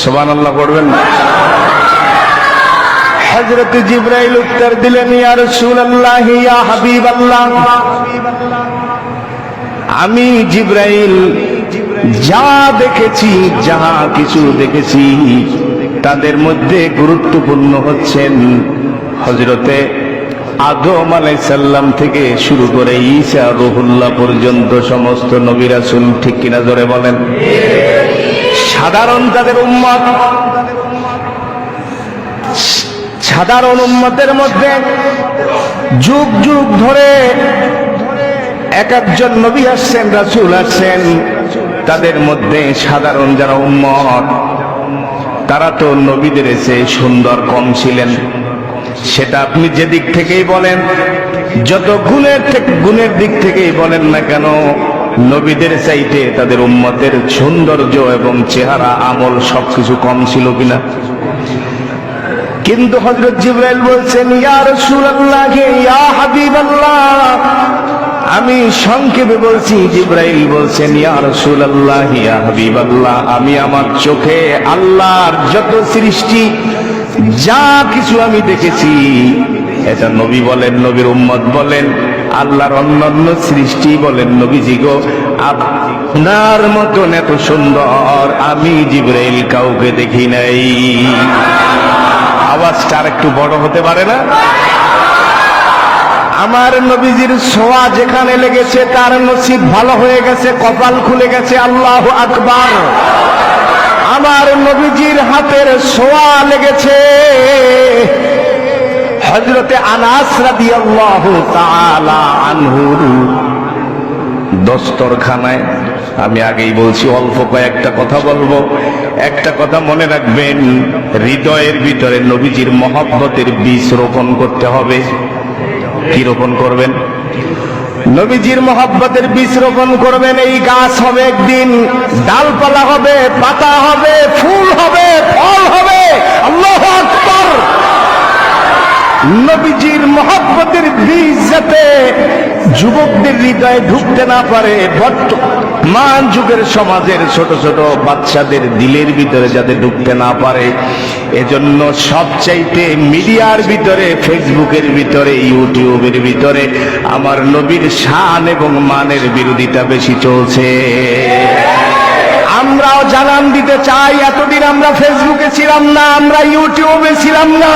সোবান আল্লাহ পড়বেন হজরত জিব্রাইল উত্তর দিলেন, ইয়া ইয়া হাবিবাল্লাহ। আমি জিব্রাইল, যা দেখেছি যা কিছু দেখেছি, তাদের মধ্যে গুরুত্বপূর্ণ হচ্ছেন হজরতে আদম আলাইসাল্লাম থেকে শুরু করে ঈসা রহুল্লাহ পর্যন্ত সমস্ত নবী রাসূল ঠিক কিনা জোরে বলেন। সাধারণ তাদের উম্মত। সাধারণ উম্মতের মধ্যে যুগ যুগ ধরে এক একজন নবী আসছেন, রাসূল আসছেন। তাদের মধ্যে সাধারণ যারা উম্মত, তারা তো নবীদের এসে সুন্দর কম ছিলেন। সেটা আপনি যে দিক থেকেই বলেন, যত গুণের গুণের দিক থেকেই বলেন না কেন নবীদের চাইতে তাদের উম্মতের সৌন্দর্য এবং চেহারা, আমল সবকিছু কম ছিল কিনা? কিন্তু হজরত জিব্রাইল বলছেন, ইয়া রাসূলুল্লাহ, ইয়া হাবিবাল্লাহ। আমি সংক্ষেপে বলছি, জিব্রাইল বলছেন, ইয়া রাসূলুল্লাহ, ইয়া হাবিবাল্লাহ, আমি আমার চোখে আল্লাহর যত সৃষ্টি, যা কিছু আমি দেখেছি, এটা নবী বলেন, নবীর উম্মত বলেন আল্লাহর অন্যান্য সৃষ্টি বলেন নবীজি গো, আপনার মতন এত সুন্দর, আমি জিব্রাইল কাউকে দেখি নাই। আওয়াজটা আর একটু বড় হতে পারে না? আমার নবীজির ছোঁয়া যেখানে লেগেছে, তার নসিব ভালো হয়ে গেছে, কপাল খুলে গেছে, আল্লাহ আকবার। আমার নবীজির হাতের ছোঁয়া লেগেছে। হজরতে আনাস দস্তরখানায়, আমি আগেই বলছি অল্প কয়েকটা কথা বলব। একটা কথা মনে রাখবেন, হৃদয়ের ভিতরে নবীজির মহব্বতের বীজ রোপণ করতে হবে। কি রোপণ করবেন? নবীজির মহব্বতের বীজ রোপণ করবেন, এই গাছ হবে একদিন, ডালপালা হবে, পাতা হবে, ফুল হবে, ফল হবে। আল্লাহ আকবার! নবীজির মহব্বতের বীজ যাতে যুবকদের হৃদয়ে ঢুকতে না পারে বর্তমান যুগের সমাজের ছোট ছোট বাচ্চাদের দিলের ভিতরে যাতে ঢুকতে না পারে। এজন্য সবচাইতে মিডিয়ার ভিতরে, ফেসবুকের ভিতরে, ইউটিউবের ভিতরে আমার নবীর শান এবং মানের বিরোধিতা বেশি চলছে। আমরাও জানান দিতে চাই, এতদিন আমরা ফেসবুকে ছিলাম না, আমরা ইউটিউবে ছিলাম না,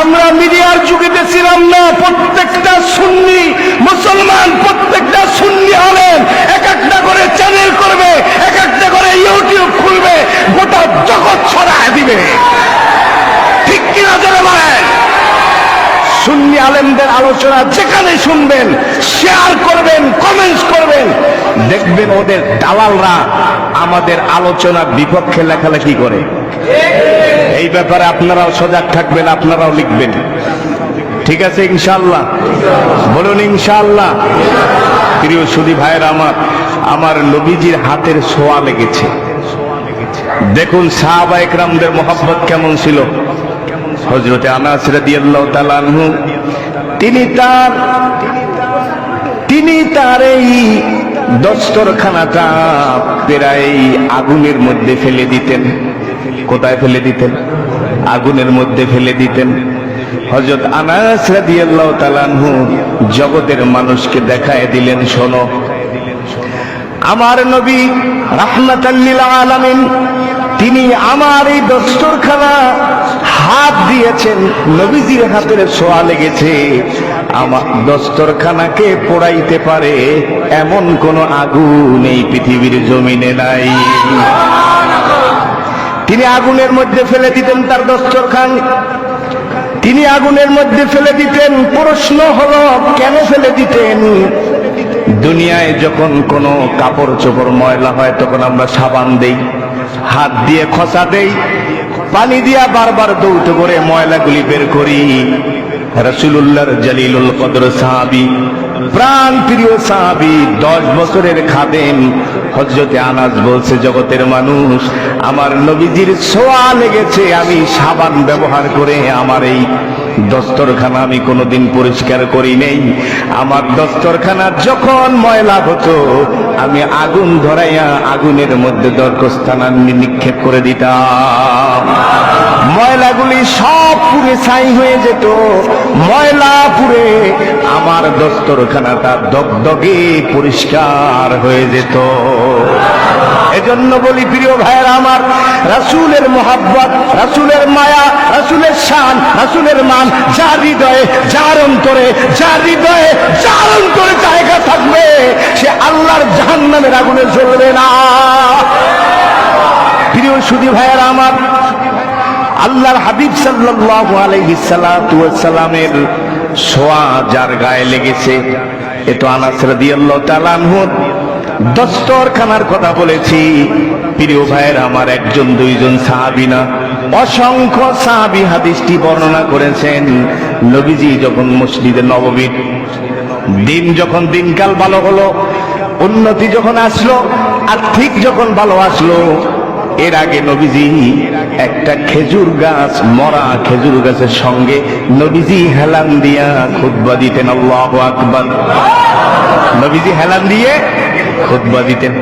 আমরা মিডিয়ার যুগেতে ছিলাম না, প্রত্যেকটা সুন্নি মুসলমান, প্রত্যেকটা সুন্নি হলেন এক একটা করে চ্যানেল করবে, এক একটা করে ইউটিউব খুলবে, গোটা জগৎ ছড়ায় দিবে। ঠিক কিনা বলেন? সুন্নি আলেমদের আলোচনা যেখানে শুনবেন শেয়ার করবেন কমেন্টস করবেন, দেখবেন ওদের দালালরা আমাদের আলোচনার বিপক্ষে লেখালেখি করে। এই ব্যাপারে আপনারাও সজাগ থাকবেন, আপনারাও লিখবেন। ঠিক আছে ইনশাল্লাহ বলুন ইনশাল্লাহ প্রিয় সুদী ভাইয়ের আমার আমার নবীজির হাতের সোয়া লেগেছে। দেখুন সাহাবা একরামদের মোহাব্বত কেমন ছিল? হজরতে আনাস রাদিয়াল্লাহু তিনি তার তিনি তার এই দস্তরখানাটা প্রায় আগুনের মধ্যে ফেলে দিতেন। কোথায় ফেলে দিতেন? আগুনের মধ্যে ফেলে দিতেন। হজরত আনাস রাদিয়াল্লাহু জগতের মানুষকে দেখায় দিলেন, শোনো। আমার নবী রাহমাতাল্লিল আলামিন, তিনি আমার এই দস্তরখানা হাত দিয়েছেন নবীজির হাতের ছোঁয়া লেগেছে। আমার দস্তরখানাকে পোড়াইতে পারে এমন কোন আগুন এই পৃথিবীর জমিনে নাই। তিনি আগুনের মধ্যে ফেলে দিতেন তার দস্তরখান। তিনি আগুনের মধ্যে ফেলে দিতেন। প্রশ্ন হলো, কেন ফেলে দিতেন? দুনিয়ায় যখন কোনো কাপড় চোপড় ময়লা হয়, তখন আমরা সাবান দেই, হাত দিয়ে খসা দেই পানি দিয়া বারবার দৌড় করে ময়লাগুলি বের করি। রসুল্লাহর জালিলুল কদর সাহাবি, প্রাণ প্রিয় সাহাবি, দশ বছরের খাদেন হজরতে আনাজ বলছে, জগতের মানুষ, আমার নবীজির ছোঁয়া লেগেছে, আমি সাবান ব্যবহার করে আমার এই দস্তরখানা আমি কোনোদিন পরিষ্কার করি নেই। আমার দস্তরখানা যখন ময়লা হতো, আমি আগুন ধরাইয়া আগুনের মধ্যে দরকস্থান আমি নিক্ষেপ করে দিতাম। ময়লাগুলি সব পুড়ে ছাই হয়ে যেত। ময়লা পুড়ে আমার দস্তরখানাটা দগদগে পরিষ্কার হয়ে যেত। এজন্য বলি, প্রিয় ভাইয়েরা আমার, রাসূলের মোহাব্বত, রাসূলের মায়া, রাসূলের শান, রাসূলের মান, যার হৃদয়ে, যার অন্তরে, যার হৃদয়ে, যার অন্তরে জায়গা থাকবে, সে আল্লাহর জাহান্নামের আগুনে জ্বলবে না। প্রিয় সুদী ভাইয়েরা আমার, আল্লাহর হাবিব সাল্লাল্লাহু আলাইহি সালামের সোয়া যার গায়ে লেগেছে, এ তো আনাস রাদিয়াল্লাহু তাআলা আনহু দস্তরখানার কথা বলেছি। প্রিয় ভাইয়ের, আমার একজন, দুইজন সাহাবী না, অসংখ্য সাহাবি হাদিসটি বর্ণনা করেছেন। নবীজি যখন মসজিদে নববীর দিন, যখন দিনকাল ভালো হলো, উন্নতি যখন আসলো, আর্থিক যখন ভালো আসলো, এর আগে নবীজি একটা খেজুর গাছ, মরা খেজুর গাছের সঙ্গে নবীজি হেলান দিয়া খুতবা দিতেন, আল্লাহ আকবার। নবীজি হেলান দিয়ে খুতবা দিতেন।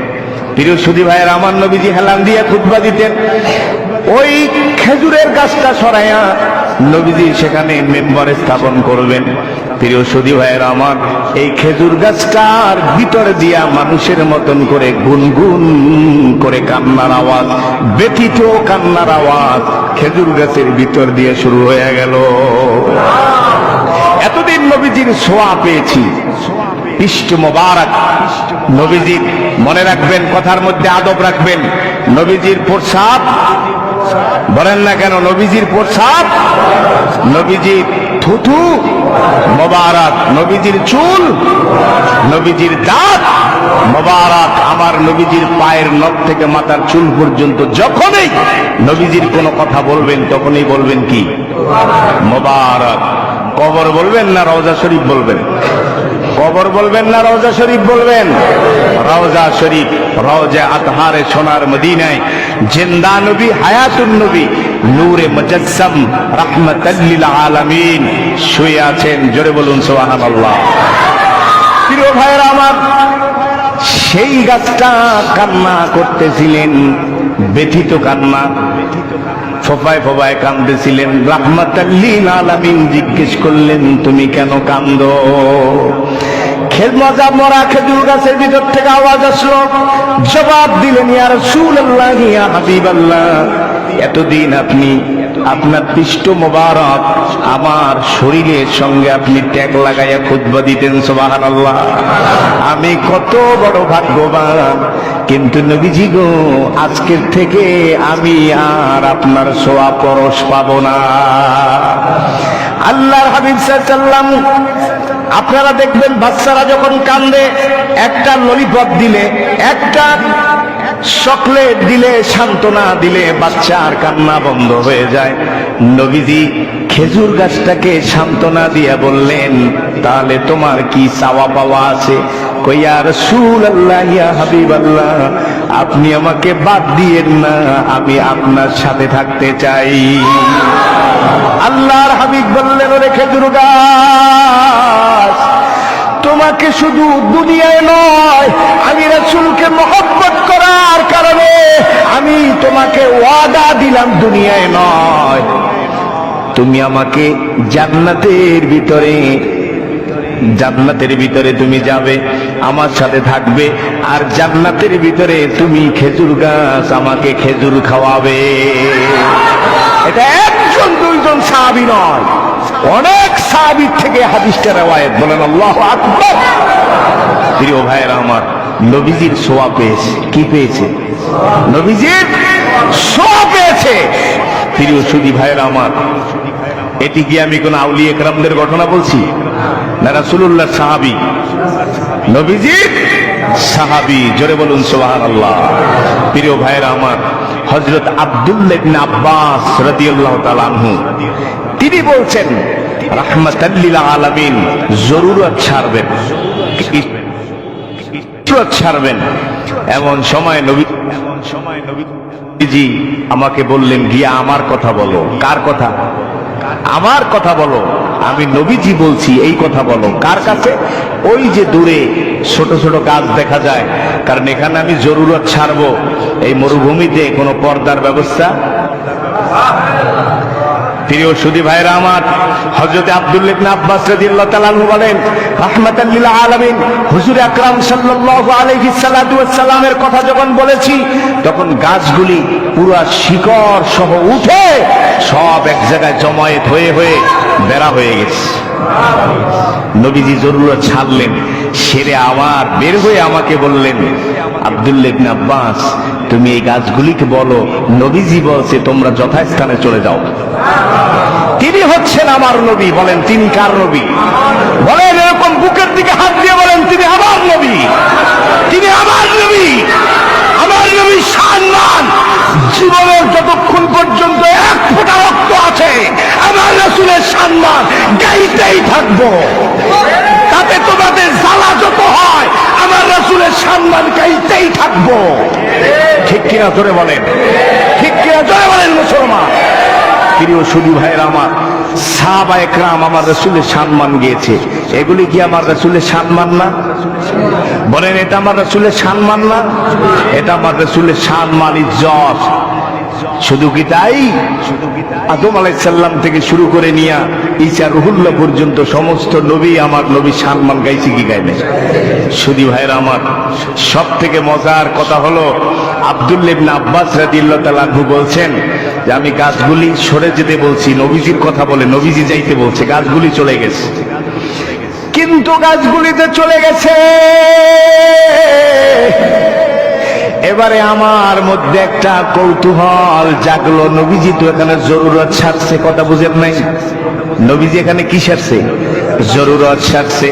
প্রিয় সুদী ভাইয়ের আমার নবীজি হেলান দিয়ে খুতবা দিতেন। ওই খেজুরের গাছটা সরাইয়া নবীজি সেখানে মেম্বার স্থাপন করবেন। প্রিয় সুদী ভাইয়ের আমার এই খেজুর গাছটার ভিতরে দিয়া মানুষের মতন করে গুনগুন করে কান্নার আওয়াজ, ব্যথিত কান্নার আওয়াজ খেজুর গাছের ভিতর দিয়ে শুরু হয়ে গেল। এতদিন নবীজির ছোঁয়া পেয়েছি। পৃষ্ঠ মোবারক। নবীজির মনে রাখবেন, কথার মধ্যে আদব রাখবেন। নবীজির প্রসাদ। বলেন না কেন, নবীজির প্রসাদ। নবীজির থুথু মোবারক। নবীজির চুল। নবীজির দাঁত। মোবারক আমার নবীজির পায়ের নখ থেকে মাথার চুল পর্যন্ত যখনই নবীজির কোনো কথা বলবেন, তখনই বলবেন কি? মোবারক। কবর বলবেন না রওজা শরীফ বলবেন? কবর বলবেন না রওজা শরীফ বলবেন? রওজা শরীফ, রওজা আতহারে সোনার মদিনায়। জিন্দা নবী, হায়াতুন নবী, নূরে মুজাসসাম রাহমাতাল্লিল আলামিন। শুয়ে আছেন, জোরে বলুন সুবহানাল্লাহ। প্রিয় ভাইয়েরা আমার সেই গাছটা কান্না করতেছিলেন, ব্যথিত কান্না। ফোফায় ফোফায় কান্দতেছিলেন রাহমাতাল্লিল আলামিন জিজ্ঞেস করলেন, তুমি কেন কান্দ? খেল মজা মরা খেজুর গাছের ভিতর থেকে আওয়াজ আসলো। জবাব দিলেন, ইয়া রাসূলুল্লাহ, ইয়া হাবিবাল্লাহ, এতদিন আপনি আপনার পৃষ্ঠ মোবারক আমার শরীরের সঙ্গে আপনি ট্যাগ লাগাইয়া খুতবা দিতেন, সুবহানাল্লাহ। আমি কত বড় ভাগ্যবান। কিন্তু নবীজি গো, আজকের থেকে আমি আর আপনার সোয়া পরশ পাব না। আল্লাহর হাবিব সাল্লাম, আপনারা দেখবেন বাচ্চারা যখন কান্দে, একটা ললিপপ দিলে, একটা চকলেট দিলে সান্ত্বনা দিলে বাচ্চার কান্না বন্ধ হয়ে যায়। নবীজি খেজুর গাছটাকে সান্ত্বনা দিয়া বললেন, তাহলে তোমার কি চাওয়া পাওয়া আছে? কইয়া রসুল আল্লাহ আপনি আমাকে বাদ দিয়েন না, আমি আপনার সাথে থাকতে চাই। আল্লাহর হাবিব বললেন, ওরে খেজুর গাছ, তোমাকে শুধু দুনিয়ায় নয়, আমি রাসুলকে আমি তোমাকে ওয়াদা দিলাম দুনিয়ায় নয়। তুমি আমাকে জান্নাতের ভিতরে জান্নাতের ভিতরে তুমি যাবে, আমার সাথে থাকবে, আর জান্নাতের ভিতরে তুমি খেজুর গাছ আমাকে খেজুর খাওয়াবে। এটা একজন, দুইজন সাহাবি নয়, অনেক সাহাবির থেকে হাদিসটা রেওয়ায়ত, বলেন আল্লাহ আকবার। প্রিয় ভাইয়েরা আমার, নবীজির সোয়া পেয়েছে, কি পেয়েছে? নবীজির সোয়া পেয়েছে। প্রিয় সুদী ভাইয়েরা আমার এটি কি আমি কোন আউলি একরামদের ঘটনা বলছি? না সাহাবি? নবীজির সাহাবি জোরে বলুন সুবহান আল্লাহ প্রিয় ভাইয়েরা আমার হজরত আব্দুল্লাহ ইবনে আব্বাস রাদিয়াল্লাহু তাআলা আনহু তিনি বলছেন রাহমাতাল্লিল আলামিন জরুরত ছাড়বেন ছাড়বেন। এমন সময় নবী এমন সময় নবীজি আমাকে বললেন, গিয়া আমার কথা বলো। কার কথা? আমার কথা বলো। আমি নবীজি বলছি, এই কথা বলো। কার কাছে? ওই যে দূরে ছোট ছোট গাছ দেখা যায়। কারণ এখানে আমি জরুরত ছাড়বো। এই মরুভূমিতে কোনো পর্দার ব্যবস্থা? প্রিয় সুদী ভাইরা আমার, হযরত আব্দুল্লাহ ইবনে আব্বাস রাদিয়াল্লাহু তাআলা বলেন, রাহমাতাল আলামিন। হুজুর আকরাম সাল্লাল্লাহু আলাইহি সাল্লাতু কথা যখন বলেছি, তখন গাছগুলি পুরা শিকড় সহ উঠে সব এক জায়গায় জমায়েত হয়ে হয়ে বেড়া হয়ে গেছে। নবীজি জরুরত ছাড়লেন, সেরে আবার বের হয়ে আমাকে বললেন আব্দুল্লাহ ইবনে আব্বাস, তুমি এই গাছগুলিকে বলো, নবীজি বলছে তোমরা যথাস্থানে চলে যাও। তিনি হচ্ছেন আমার নবী, বলেন তিনি কার নবী? বলেন এরকম বুকের দিকে হাত দিয়ে বলেন, তিনি আমার নবী। তিনি আমার নবী। আমার নবী সম্মান জীবনের যতক্ষণ পর্যন্ত এক ফোঁটা রক্ত আছে, আমার রসুলের সম্মান গাইতেই থাকব। তাতে তোমাদের জ্বালা যত হয়, আমার রসুলের সম্মান গাইতেই থাকব। ঠিক কিনা জোরে বলেন? ঠিক কিনা জোরে বলেন মুসলমান? প্রিয় সুদী ভাইয়ের আমার, সাহাবা একরাম আমার রসুলের সম্মান গিয়েছে। এগুলি কি আমার রসুলের সম্মান না? বলেন, এটা আমার রসুলের সম্মান না? এটা আমার রসুলের সম্মান, ইজ্জত। শুধু কি তাই? আদম আলাইসাল্লাম থেকে শুরু করে নিয়া ঈসা রুহুল্লাহ পর্যন্ত সমস্ত নবী আমার নবী সম্মান গাইছে কি গাইবে সুদী ভাইয়ের আমার সব থেকে মজার কথা হলো আব্দুল্লেবনা আব্বাস রাদিল্লাহ তালাহু বলছেন যে আমি গাছগুলি সরে যেতে বলছি, নবীজির কথা বলে, নবীজি যাইতে বলছে, গাছগুলি চলে গেছে। কিন্তু গাছগুলিতে চলে গেছে। এবারে আমার মধ্যে একটা কৌতূহল জাগলো। নবীজি তো এখানে জরুরত ছাড়ছে কথা বুঝেন নাই? নবীজি এখানে কি সারছে? জরুরত সারছে।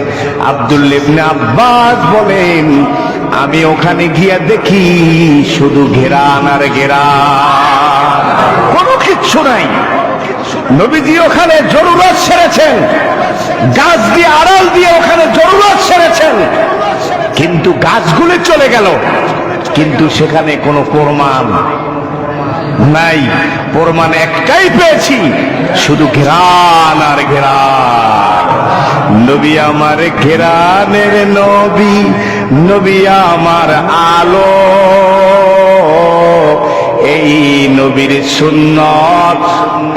আব্দুল্লিবনে আব্বাস বলেন, আমি ওখানে গিয়া দেখি শুধু ঘেরান আর ঘেরান। কোনো কিচ্ছু নাই। নবীজি ওখানে জরুরত সেরেছেন। গাছ দিয়ে আড়াল দিয়ে ওখানে জরুরত সেরেছেন। কিন্তু গাছগুলি চলে গেল। কিন্তু সেখানে কোনো প্রমাণ নাই। প্রমাণ একটাই পেয়েছি, শুধু ঘেরান আর ঘেরান নবী আমার ঘেরানের নবী নবী আমার আলো। এই নবীর সুন্নত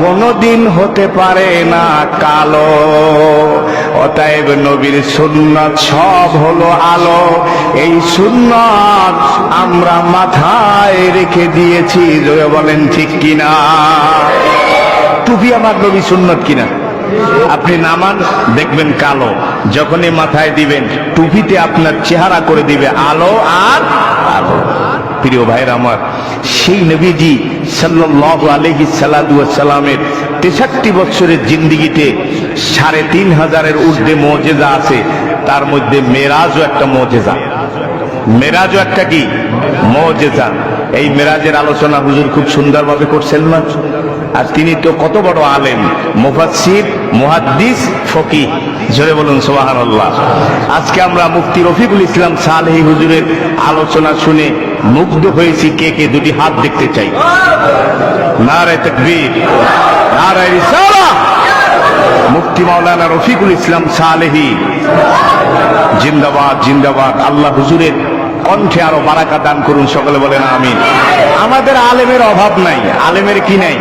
কোনদিন হতে পারে না কালো। অতএব নবীর সুন্নত সব হলো আলো। এই সুন্নত আমরা মাথায় রেখে দিয়েছি। বলেন ঠিক কিনা? টুপি আমার নবী সুন্নত কিনা? আপনি নামান, দেখবেন কালো। যখনই মাথায় দিবেন, টুপিতে আপনার চেহারা করে দিবে আলো আর আলো। প্রিয় ভাইয়ের আমার, সেই নবীজি সাল্লাল্লাহু আলাইহি সাল্লাতু সাল্লামের তেষট্টি বছরের জিন্দিগিতে সাড়ে তিন হাজারের ঊর্ধ্বে মজেজা আছে, তার মধ্যে মেরাজও একটা মজেজা। মেরাজও একটা কি? মজেজা। এই মেরাজের আলোচনা হুজুর খুব সুন্দরভাবে করছেন না? আর তিনি তো কত বড় আলেম, মুফাসসির, মুহাদ্দিস, ফকি। জোরে বলুন, সুবহানাল্লাহ। আজকে আমরা মুফতি রফিকুল ইসলাম সালেহি হুজুরের আলোচনা শুনে মুগ্ধ হয়েছি কে কে দুটি হাত দেখতে চাই। নারায় তকবীর, নারায় মুফতি মাওলানা রফিকুল ইসলাম সালেহি। জিন্দাবাদ জিন্দাবাদ। আল্লাহ হুজুরের কণ্ঠে আরও বারাকা দান করুন, সকলে বলেন আমি আমাদের আলেমের অভাব নাই, আলেমের কি নাই?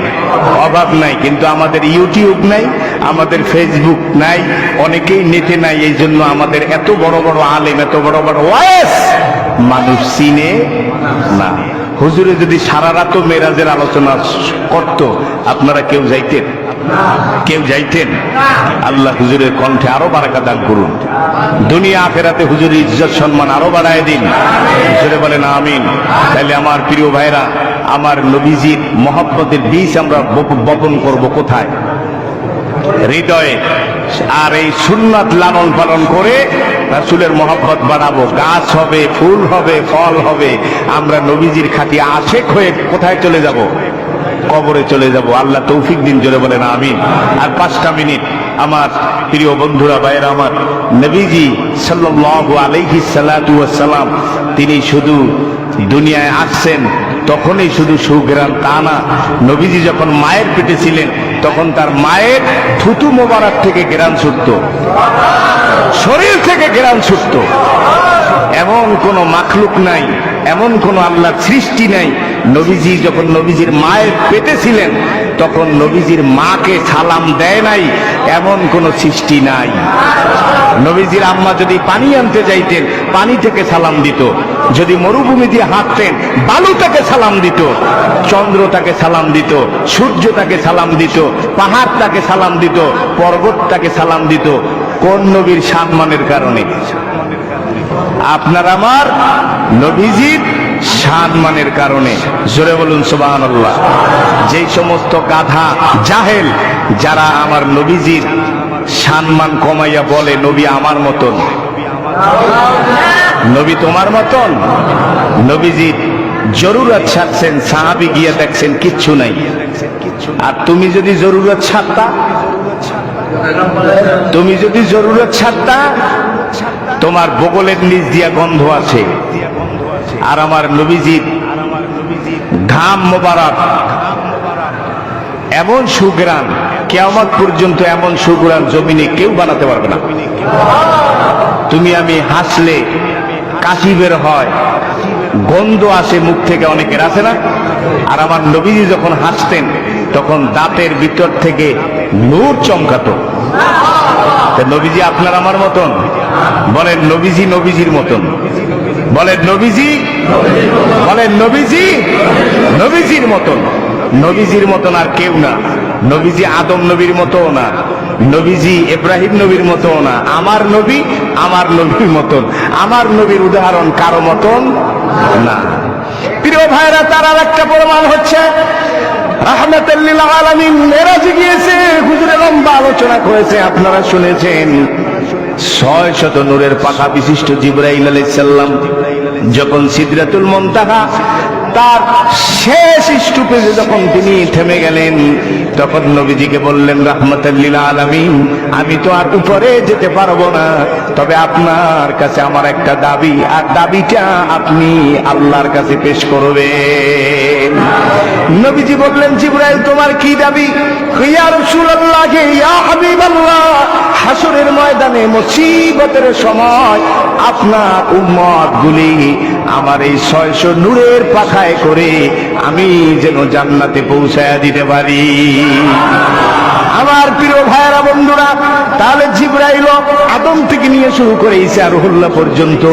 অভাব নাই, কিন্তু আমাদের ইউটিউব নাই, আমাদের ফেসবুক নাই, অনেকেই নেটে নাই এই জন্য আমাদের এত বড় বড় আলেম, এত বড় বড় ওয়েস মানুষ চিনে না। হুজুরে যদি সারা রাতও মেরাজের আলোচনা করত, আপনারা কেউ যাইতেন? কেউ যাইতেন? আল্লাহ হুজুরের কণ্ঠে আরও বারাকা দান করুন। দুনিয়া আখেরাতে হুজুরের ইজ্জত সম্মান আরও বাড়ায় দিন। হুজুরে বলেন, আমিন। তাহলে আমার প্রিয় ভাইরা, আমার নবীজির মহব্বতের বীজ আমরা বপন করব কোথায়? হৃদয়ে। আর এই সুন্নাত লালন পালন করে রাসুলের মহব্বত বাড়াবো। গাছ হবে, ফুল হবে, ফল হবে। আমরা নবীজির খাটি আশেক হয়ে কোথায় চলে যাব? কবরে চলে যাব। আল্লাহ তৌফিক দিন, জোরে বলেন, আমিন। আর পাঁচটা মিনিট, আমার প্রিয় বন্ধুরা, ভাইয়েরা, আমার নবীজি আলাইহি সাল্লাতু সালাম তিনি শুধু দুনিয়ায় আসছেন, তখনই শুধু সুগ্রাম তা না। নবীজি যখন মায়ের পেটে ছিলেন, তখন তার মায়ের থুতু মোবারক থেকে গ্রাম ছুটত। শরীর থেকে গ্রাম ছুটত। এমন কোন মাখলুক নাই। এমন কোন আল্লাহর সৃষ্টি নাই। নবীজি যখন নবীজির মায়ের পেটে ছিলেন, তখন নবীজির মাকে সালাম দেয় নাই, এমন কোন সৃষ্টি নাই। নবীজির আম্মা যদি পানি আনতে যাইতেন, পানি থেকে সালাম দিত। যদি মরুভূমি দিয়ে হাঁটতেন, বালু তাকে সালাম দিত, চন্দ্র তাকে সালাম দিত, সূর্য তাকে সালাম দিত, পাহাড় তাকে সালাম দিত, পর্বত তাকে সালাম দিত। কোন নবীর সম্মানের কারণে? আপনার আমার নবীজির সম্মানের কারণে, জোরে বলুন সুবাহ যেই সমস্ত গাধা জাহেল, যারা আমার নবীজির সম্মান কমাইয়া বলে, নবী আমার মতন। নবী তোমার মতন? নবীজির জরুরত ছাড়ছেন, সাহাবি গিয়ে দেখছেন, কিচ্ছু নাই। আর তুমি যদি জরুরত ছাড়তা, তুমি যদি জরুরত ছাড়তা, তোমার বগলের নিচ দিয়া গন্ধ আছে। আর আমার নবীজির ঘাম মোবারক, এমন সুগ্রাম কেয়ামত পর্যন্ত এমন সুগ্রাম জমিনে কেউ বানাতে পারবে না। তুমি আমি হাসলে কাশি বের হয়, গন্ধ আসে মুখ থেকে অনেকের, আছে না? আর আমার নবীজি যখন হাসতেন, তখন দাঁতের ভিতর থেকে নূর চমকাতো। নবীজি আপনার আমার মতন? বলেন, নবীজি নবীজির মতন। বলেন নবীজি বলেন নবীজি, নবীজির মতন। নবীজির মতন আর কেউ না। নবীজি আদম নবীর মতো না। নবীজি ইব্রাহিম নবীর মতো না। আমার নবী, আমার নবীর মতন। আমার নবীর উদাহরণ কারও মতন না। প্রিয় ভাইরা তার আর একটা প্রমাণ হচ্ছে। গিয়েছে আলোচনা আপনারা শুনেছেন। ছয় শত নূরের পাখা বিশিষ্ট জিব্রাইল আলাইসাল্লাম যখন সিদ্ধাতুল মন্তাহা তার শেষ স্টুপে যখন তিনি থেমে গেলেন, তখন নবীজিকে বললেন রাহমাতাল্লিল আলামিন, আমি তো আর উপরে যেতে পারব না। তবে আপনার কাছে আমার একটা দাবি, আর দাবিটা আপনি আল্লাহর কাছে পেশ করবেন। নবীজি বললেন, জিব্রাইল, তোমার কি দাবি? ইয়া হাসরের ময়দানে মুসিবতের সময় আপনার উম্মত গুলি আমার এই ছয়শো নূরের পাখায় করে আমি যেন জান্নাতে পৌঁছায় দিতে পারি। আমার প্রিয় ভাইয়েরা, বন্ধুরা, তাহলে জিব্রাইল আদম থেকে নিয়ে শুরু করে ইসা রুহুল্লাহ পর্যন্ত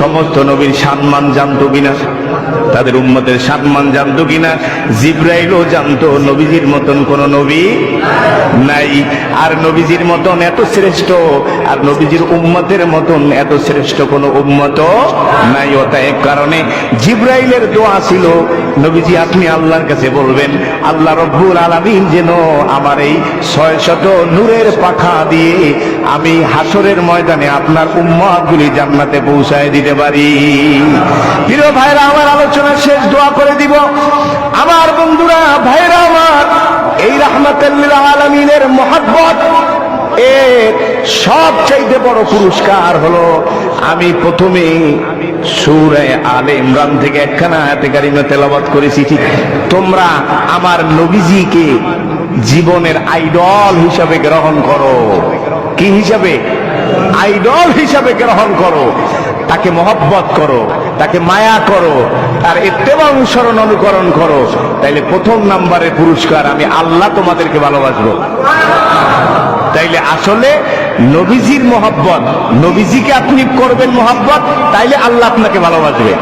সমস্ত নবীর সম্মান জানতো কিনা? তাদের উম্মতের সম্মান জানতো কিনা? জিব্রাইলও জানতো, নবীজির মতন কোন নবী নাই। আর নবীজির মতন এত শ্রেষ্ঠ, আর নবীজির উম্মতের মতন এত শ্রেষ্ঠ কোন উম্মত নাই। অতএব কারণে জিব্রাইলের দোয়া ছিল, নবীজি আপনি আল্লাহর কাছে বলবেন, আল্লাহ রব্বুল আলামিন যেন আমার এই ছয় শত নূরের পাখা দিয়ে আমি হাসরের ময়দানে আপনার উম্মতগুলি জান্নাতে পৌঁছায় দিতে পারি। প্রিয় ভাইরা, আমার আলোচনা শেষ দোয়া করে দিব। আমার বন্ধুরা, ভাইরা আমার, এই রাহমাতাল্লিল আলামিনের মহাব্বত এর সব চাইতে বড় পুরস্কার হলো, আমি প্রথমে সুরে আলে ইমরান থেকে একখানা তেলাবাদ করেছি, ঠিক তোমরা আমার নবীজিকে জীবনের আইডল হিসাবে গ্রহণ করো। কি হিসাবে? আইডল হিসাবে গ্রহণ করো। তাকে মহব্বত করো, তাকে মায়া করো, তার এত্তেবা অনুসরণ অনুকরণ করো। তাইলে প্রথম নাম্বারে পুরস্কার আমি আল্লাহ তোমাদেরকে ভালোবাসবো। তাইলে আসলে নবীজির মহব্বত, নবীজিকে আপনি করবেন মহব্বত, তাইলে আল্লাহ আপনাকে ভালোবাসবে।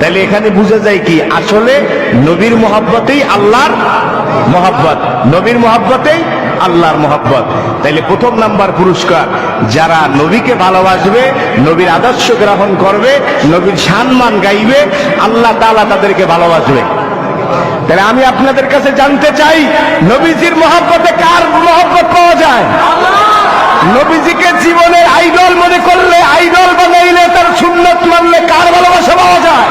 তাইলে এখানে বোঝা যায় কি, আসলে নবীর মহব্বতেই আল্লাহর মহব্বত, নবীর মহব্বতেই আল্লাহর মহব্বত। তাইলে প্রথম নাম্বার পুরস্কার, যারা নবীকে ভালোবাসবে, নবীর আদর্শ গ্রহণ করবে, নবীর সম্মান গাইবে, আল্লাহ তাআলা তাদেরকে ভালোবাসবে। তাহলে আমি আপনাদের কাছে জানতে চাই, নবীজির মহব্বতে কার মহব্বত পাওয়া যায়? নবীজিকে জীবনের আইডল মনে করলে আইডল বানাইলে তার সুন্নত মানলে কার ভালোবাসা পাওয়া যায়?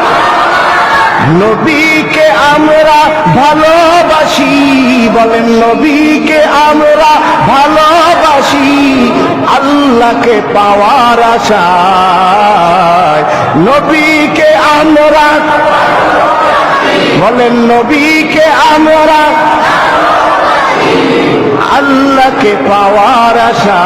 নবীকে আমরা ভালোবাসি, বলেন নবীকে আমরা ভালোবাসি, আল্লাহকে পাওয়ার আশায়। নবীকে আমরা বলেন নবীকে আমরা আল্লাহকে পাওয়ার আশা